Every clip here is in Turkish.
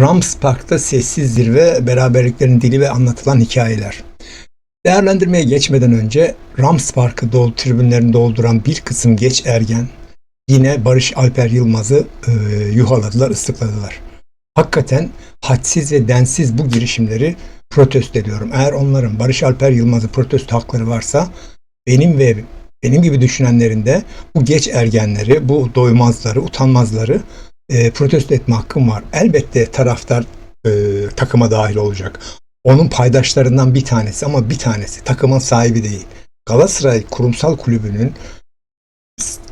Rams Park'ta sessiz zirve, beraberliklerin dili ve anlatılan hikayeler. Değerlendirmeye geçmeden önce Rams Park'ı dol, tribünlerini dolduran bir kısım geç ergen yine Barış Alper Yılmaz'ı e, yuhaladılar, ıslıkladılar. Hakikaten hadsiz ve densiz bu girişimleri protesto ediyorum. Eğer onların Barış Alper Yılmaz'ı protesto hakları varsa benim ve benim gibi düşünenlerin de bu geç ergenleri, bu doymazları, utanmazları e, protesto etme hakkım var. Elbette taraftar e, takıma dahil olacak. Onun paydaşlarından bir tanesi ama bir tanesi takımın sahibi değil. Galatasaray kurumsal kulübünün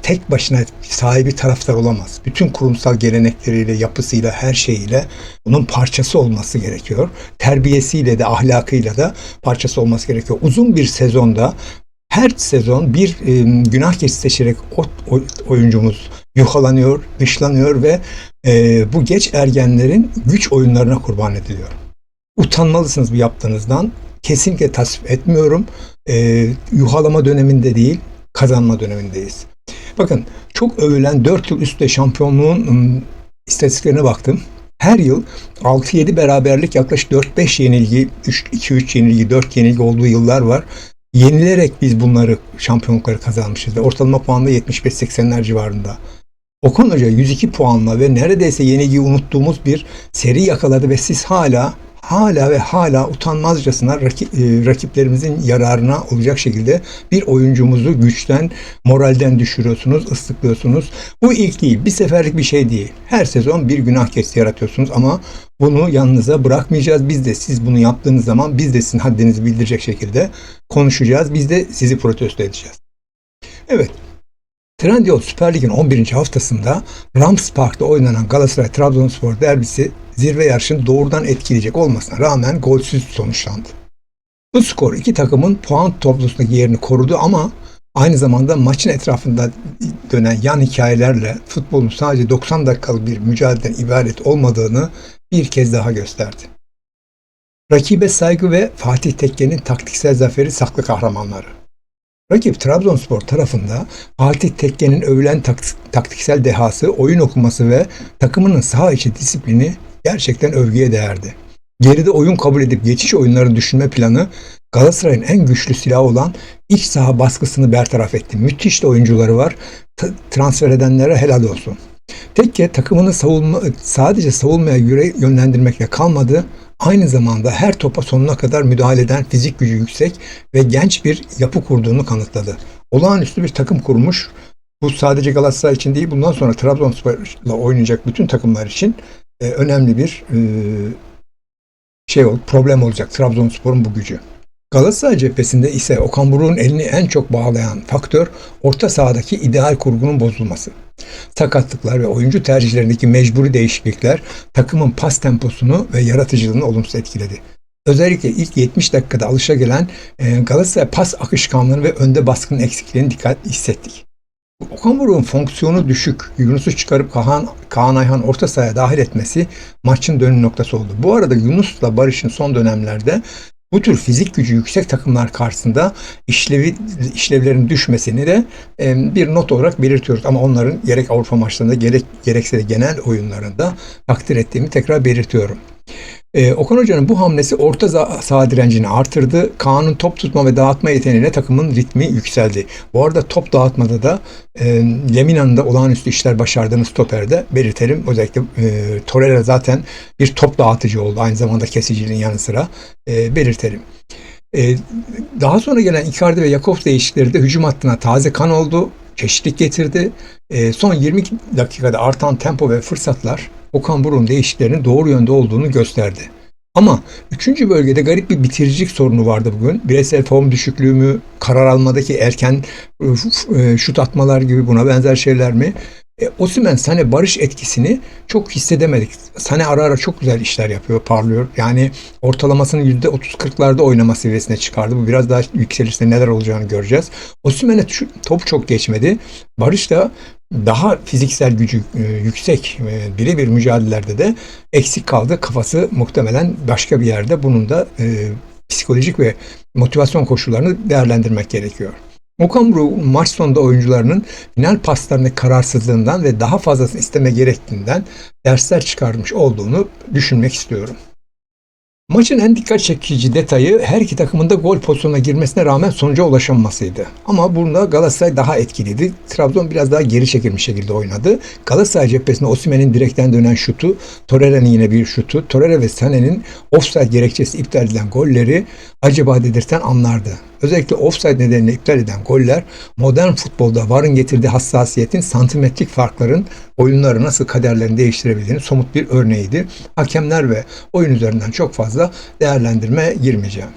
tek başına sahibi taraftar olamaz. Bütün kurumsal gelenekleriyle, yapısıyla, her şeyiyle bunun parçası olması gerekiyor. Terbiyesiyle de, ahlakıyla da parçası olması gerekiyor. Uzun bir sezonda her sezon bir e, günah keçisi seçerek o, o, oyuncumuz yuhalanıyor, dışlanıyor ve e, bu geç ergenlerin güç oyunlarına kurban ediliyor. Utanmalısınız bu yaptığınızdan. Kesinlikle tasvip etmiyorum. E, yuhalama döneminde değil, kazanma dönemindeyiz. Bakın çok övülen 4 yıl üstte şampiyonluğun istatistiklerine baktım. Her yıl 6-7 beraberlik yaklaşık 4-5 yenilgi, 2-3 yenilgi, 4 yenilgi olduğu yıllar var. Yenilerek biz bunları şampiyonlukları kazanmışız ve ortalama puanı da 75-80'ler civarında. Okan Hoca 102 puanla ve neredeyse yenilgiyi unuttuğumuz bir seri yakaladı ve siz hala hala ve hala utanmazcasına rakip, e, rakiplerimizin yararına olacak şekilde bir oyuncumuzu güçten, moralden düşürüyorsunuz, ıslıklıyorsunuz. Bu ilk değil, bir seferlik bir şey değil. Her sezon bir günah keçisi yaratıyorsunuz ama bunu yanınıza bırakmayacağız. Biz de siz bunu yaptığınız zaman biz de sizin haddinizi bildirecek şekilde konuşacağız. Biz de sizi protesto edeceğiz. Evet, Trendyol Süper Lig'in 11. haftasında Rams Park'ta oynanan Galatasaray-Trabzonspor derbisi zirve yarışını doğrudan etkileyecek olmasına rağmen golsüz sonuçlandı. Bu skor iki takımın puan toplosundaki yerini korudu ama aynı zamanda maçın etrafında dönen yan hikayelerle futbolun sadece 90 dakikalık bir mücadeleden ibaret olmadığını bir kez daha gösterdi. Rakibe saygı ve Fatih Tekke'nin taktiksel zaferi saklı kahramanları. Rakip Trabzonspor tarafında Fatih Tekke'nin övülen taktiksel dehası, oyun okuması ve takımının saha içi disiplini gerçekten övgüye değerdi. Geride oyun kabul edip geçiş oyunları düşünme planı Galatasaray'ın en güçlü silahı olan iç saha baskısını bertaraf etti. Müthiş de oyuncuları var. T- transfer edenlere helal olsun. Tekke takımını savunma, sadece savunmaya göre yönlendirmekle kalmadı. Aynı zamanda her topa sonuna kadar müdahale eden fizik gücü yüksek ve genç bir yapı kurduğunu kanıtladı. Olağanüstü bir takım kurmuş. Bu sadece Galatasaray için değil, bundan sonra Trabzonspor'la oynayacak bütün takımlar için e, önemli bir e, şey ol, problem olacak Trabzonspor'un bu gücü. Galatasaray cephesinde ise Okan Buruk'un elini en çok bağlayan faktör orta sahadaki ideal kurgunun bozulması. Sakatlıklar ve oyuncu tercihlerindeki mecburi değişiklikler takımın pas temposunu ve yaratıcılığını olumsuz etkiledi. Özellikle ilk 70 dakikada alışa gelen e, Galatasaray pas akışkanlığını ve önde baskının eksikliğini dikkat hissettik. Okan Buruk'un fonksiyonu düşük. Yunus'u çıkarıp Kaan, Kaan Ayhan orta sahaya dahil etmesi maçın dönüm noktası oldu. Bu arada Yunus'la Barış'ın son dönemlerde bu tür fizik gücü yüksek takımlar karşısında işlevi işlevlerin düşmesini de e, bir not olarak belirtiyoruz. Ama onların gerek Avrupa maçlarında gerek gerekse de genel oyunlarında takdir ettiğimi tekrar belirtiyorum. Ee, Okan Hoca'nın bu hamlesi orta saha direncini artırdı. Kaan'ın top tutma ve dağıtma yeteneğiyle takımın ritmi yükseldi. Bu arada top dağıtmada da e, Lemina'nın da olağanüstü işler başardığını stoperde belirtelim. Özellikle e, Torreira zaten bir top dağıtıcı oldu. Aynı zamanda kesiciliğin yanı sıra e, belirtelim. E, daha sonra gelen Icardi ve Yakov değişikleri de hücum hattına taze kan oldu. Çeşitlik getirdi. E, son 20 dakikada artan tempo ve fırsatlar Okan Buruk'un değişiklerinin doğru yönde olduğunu gösterdi. Ama üçüncü bölgede garip bir bitiricilik sorunu vardı bugün. Bireysel form düşüklüğü mü, karar almadaki erken e, şut atmalar gibi buna benzer şeyler mi? E, Osimen Sane barış etkisini çok hissedemedik. Sane ara ara çok güzel işler yapıyor, parlıyor. Yani ortalamasını %30-40'larda oynama seviyesine çıkardı. Bu biraz daha yükselirse neler olacağını göreceğiz. Osimen'e top çok geçmedi. Barış da daha fiziksel gücü e, yüksek e, birebir mücadelelerde de eksik kaldı. Kafası muhtemelen başka bir yerde. Bunun da e, psikolojik ve motivasyon koşullarını değerlendirmek gerekiyor. Okan Buruk maç sonunda oyuncularının final paslarındaki kararsızlığından ve daha fazlasını isteme gerektiğinden dersler çıkarmış olduğunu düşünmek istiyorum. Maçın en dikkat çekici detayı her iki takımın da gol pozisyonuna girmesine rağmen sonuca ulaşamamasıydı. Ama bunda Galatasaray daha etkiliydi. Trabzon biraz daha geri çekilmiş şekilde oynadı. Galatasaray cephesinde Osimhen'in direkten dönen şutu, Torreira'nın yine bir şutu, Torreira ve Sané'nin offside gerekçesi iptal edilen golleri acaba dedirten anlardı. Özellikle offside nedeniyle iptal eden goller modern futbolda VAR'ın getirdiği hassasiyetin santimetrik farkların oyunları nasıl kaderlerini değiştirebildiğini somut bir örneğiydi. Hakemler ve oyun üzerinden çok fazla değerlendirme girmeyeceğim.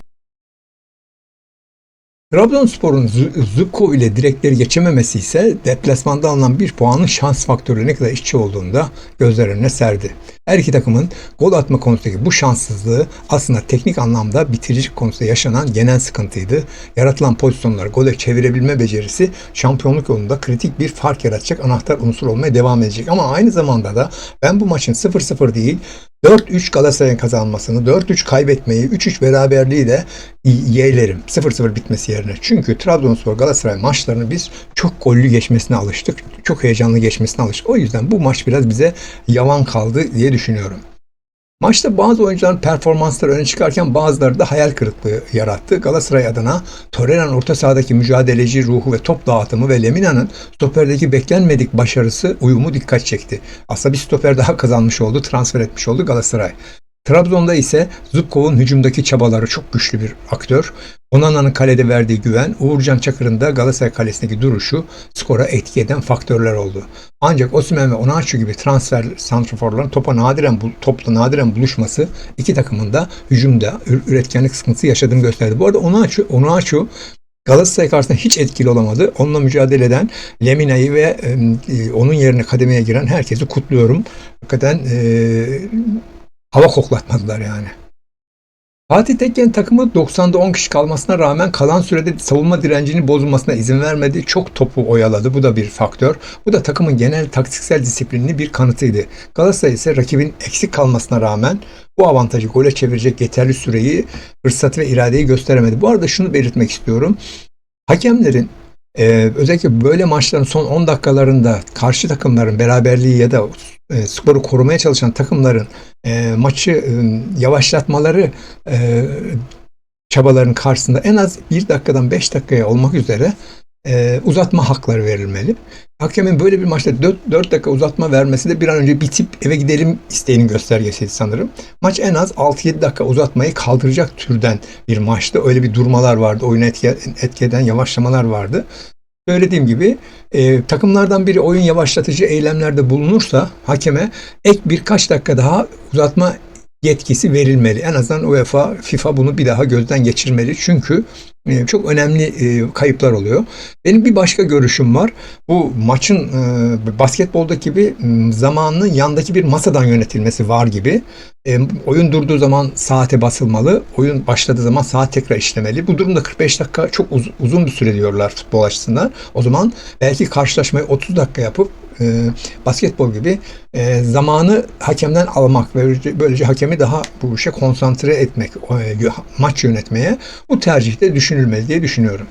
Trabzonspor'un Zubko ile direkleri geçememesi ise deplasmanda alınan bir puanın şans faktörü ne kadar işçi olduğunda gözler önüne serdi. Her iki takımın gol atma konusundaki bu şanssızlığı aslında teknik anlamda bitiricilik konusunda yaşanan genel sıkıntıydı. Yaratılan pozisyonları gole çevirebilme becerisi şampiyonluk yolunda kritik bir fark yaratacak anahtar unsur olmaya devam edecek. Ama aynı zamanda da ben bu maçın 0-0 değil 4-3 Galatasaray'ın kazanmasını, 4-3 kaybetmeyi, 3-3 beraberliği de yeğlerim. 0-0 bitmesi yerine. Çünkü Trabzonspor Galatasaray maçlarını biz çok gollü geçmesine alıştık. Çok heyecanlı geçmesine alıştık. O yüzden bu maç biraz bize yavan kaldı diye düşünüyorum. Maçta bazı oyuncuların performansları öne çıkarken bazıları da hayal kırıklığı yarattı. Galatasaray adına Torreira'nın orta sahadaki mücadeleci ruhu ve top dağıtımı ve Lemina'nın stoperdeki beklenmedik başarısı uyumu dikkat çekti. Aslında bir stoper daha kazanmış oldu, transfer etmiş oldu Galatasaray. Trabzon'da ise Zubkov'un hücumdaki çabaları çok güçlü bir aktör. Onana'nın kalede verdiği güven, Uğurcan Çakır'ın da Galatasaray kalesindeki duruşu skora etki eden faktörler oldu. Ancak Osimhen ve Onaçu gibi transfer santraforların topa nadiren topla nadiren buluşması iki takımın da hücumda üretkenlik sıkıntısı yaşadığını gösterdi. Bu arada Onaçu, Onaçu Galatasaray karşısında hiç etkili olamadı. Onunla mücadele eden Lemina'yı ve e, onun yerine kademeye giren herkesi kutluyorum. Hakikaten e, hava koklatmadılar yani. Fatih Tekken takımı 90'da 10 kişi kalmasına rağmen kalan sürede savunma direncinin bozulmasına izin vermedi. Çok topu oyaladı. Bu da bir faktör. Bu da takımın genel taktiksel disiplinini bir kanıtıydı. Galatasaray ise rakibin eksik kalmasına rağmen bu avantajı gole çevirecek yeterli süreyi, fırsatı ve iradeyi gösteremedi. Bu arada şunu belirtmek istiyorum. Hakemlerin ee, özellikle böyle maçların son 10 dakikalarında karşı takımların beraberliği ya da e, skoru korumaya çalışan takımların e, maçı e, yavaşlatmaları e, çabaların karşısında en az 1 dakikadan 5 dakikaya olmak üzere e, uzatma hakları verilmeli. Hakemin böyle bir maçta 4, 4 dakika uzatma vermesi de bir an önce bitip eve gidelim isteğinin göstergesiydi sanırım. Maç en az 6-7 dakika uzatmayı kaldıracak türden bir maçtı. Öyle bir durmalar vardı. Oyunu etki, etki yavaşlamalar vardı. Söylediğim gibi e, takımlardan biri oyun yavaşlatıcı eylemlerde bulunursa hakeme ek birkaç dakika daha uzatma yetkisi verilmeli. En azından UEFA, FIFA bunu bir daha gözden geçirmeli. Çünkü e, çok önemli e, kayıplar oluyor. Benim bir başka görüşüm var. Bu maçın e, basketboldaki gibi zamanının yandaki bir masadan yönetilmesi var gibi. Oyun durduğu zaman saate basılmalı. Oyun başladığı zaman saat tekrar işlemeli. Bu durumda 45 dakika çok uz- uzun bir süre diyorlar futbol açısından. O zaman belki karşılaşmayı 30 dakika yapıp e, basketbol gibi e, zamanı hakemden almak ve böylece, hakemi daha bu işe konsantre etmek, e, maç yönetmeye bu tercihte düşünülmeli diye düşünüyorum.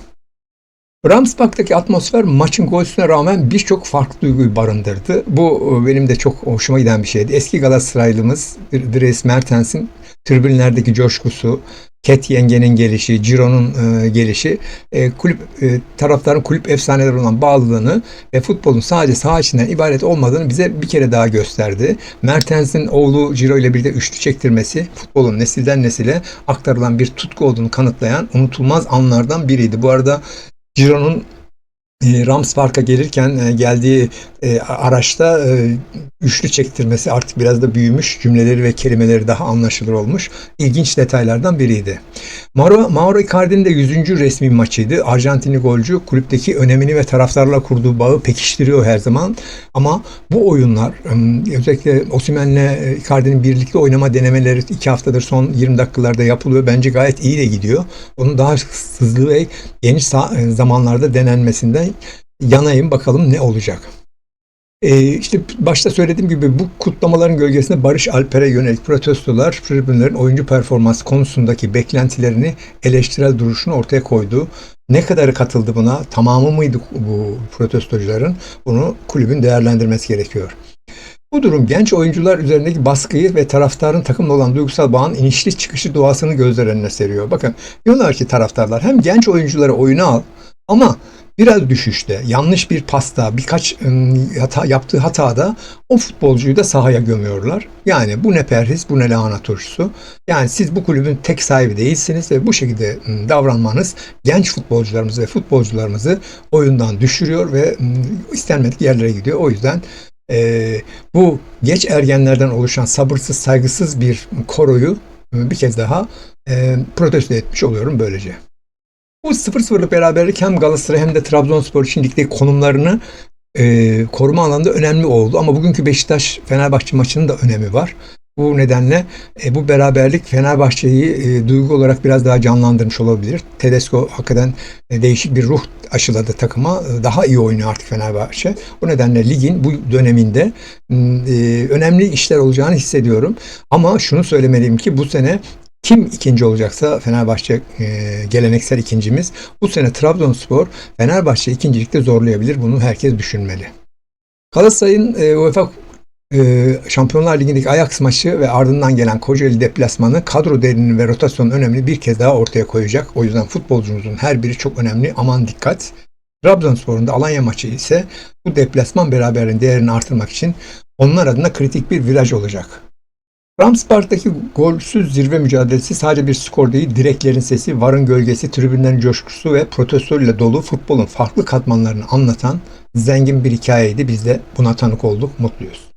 Rams atmosfer maçın golüne rağmen birçok farklı duyguyu barındırdı. Bu e, benim de çok hoşuma giden bir şeydi. Eski Galatasaraylımız Dries Mertens'in tribünlerdeki coşkusu, Ket yengenin gelişi, Ciro'nun e, gelişi, e, kulüp e, taraftarın kulüp efsaneleri olan bağlılığını ve futbolun sadece saha içinden ibaret olmadığını bize bir kere daha gösterdi. Mertens'in oğlu Ciro ile birlikte üçlü çektirmesi futbolun nesilden nesile aktarılan bir tutku olduğunu kanıtlayan unutulmaz anlardan biriydi. Bu arada Ciro'nun Rams Park'a gelirken e, geldiği e, araçta üçlü çektirmesi artık biraz da büyümüş. Cümleleri ve kelimeleri daha anlaşılır olmuş. İlginç detaylardan biriydi. Mauro, Mauro Icardi'nin de 100. resmi maçıydı. Arjantinli golcü kulüpteki önemini ve taraftarla kurduğu bağı pekiştiriyor her zaman. Ama bu oyunlar özellikle Osimhen'le Icardi'nin birlikte oynama denemeleri iki haftadır son 20 dakikalarda yapılıyor. Bence gayet iyi de gidiyor. Onun daha hızlı ve geniş zamanlarda denenmesinden yanayım bakalım ne olacak. Ee, işte başta söylediğim gibi bu kutlamaların gölgesinde Barış Alper'e yönelik protestolar tribünlerin oyuncu performansı konusundaki beklentilerini eleştirel duruşunu ortaya koydu. Ne kadarı katıldı buna? Tamamı mıydı bu protestocuların? Bunu kulübün değerlendirmesi gerekiyor. Bu durum genç oyuncular üzerindeki baskıyı ve taraftarın takımla olan duygusal bağın inişli çıkışlı doğasını gözler önüne seriyor. Bakın diyorlar ki taraftarlar hem genç oyuncuları oyuna al ama biraz düşüşte, yanlış bir pasta, birkaç hata, yaptığı hatada o futbolcuyu da sahaya gömüyorlar. Yani bu ne perhiz, bu ne lahana turşusu. Yani siz bu kulübün tek sahibi değilsiniz ve bu şekilde davranmanız genç futbolcularımızı ve futbolcularımızı oyundan düşürüyor ve istenmedik yerlere gidiyor. O yüzden e, bu geç ergenlerden oluşan sabırsız, saygısız bir koroyu e, bir kez daha e, protesto etmiş oluyorum böylece. Bu 0-0'lık beraberlik hem Galatasaray hem de Trabzonspor için ligdeki konumlarını e, koruma alanında önemli oldu. Ama bugünkü Beşiktaş-Fenerbahçe maçının da önemi var. Bu nedenle e, bu beraberlik Fenerbahçe'yi e, duygu olarak biraz daha canlandırmış olabilir. Tedesco hakikaten e, değişik bir ruh aşıladı takıma. E, daha iyi oynuyor artık Fenerbahçe. Bu nedenle ligin bu döneminde e, önemli işler olacağını hissediyorum. Ama şunu söylemeliyim ki bu sene kim ikinci olacaksa Fenerbahçe e, geleneksel ikincimiz. Bu sene Trabzonspor Fenerbahçe ikincilikte zorlayabilir. Bunu herkes düşünmeli. Galatasaray'ın e, UEFA e, Şampiyonlar Ligi'ndeki Ajax maçı ve ardından gelen Kocaeli deplasmanı kadro derinliği ve rotasyon önemli bir kez daha ortaya koyacak. O yüzden futbolcumuzun her biri çok önemli. Aman dikkat. Trabzonspor'un da Alanya maçı ise bu deplasman beraberliğin değerini artırmak için onlar adına kritik bir viraj olacak. Rams Park'taki golsüz zirve mücadelesi sadece bir skor değil, direklerin sesi, varın gölgesi, tribünlerin coşkusu ve protestoyla dolu futbolun farklı katmanlarını anlatan zengin bir hikayeydi. Biz de buna tanık olduk, mutluyuz.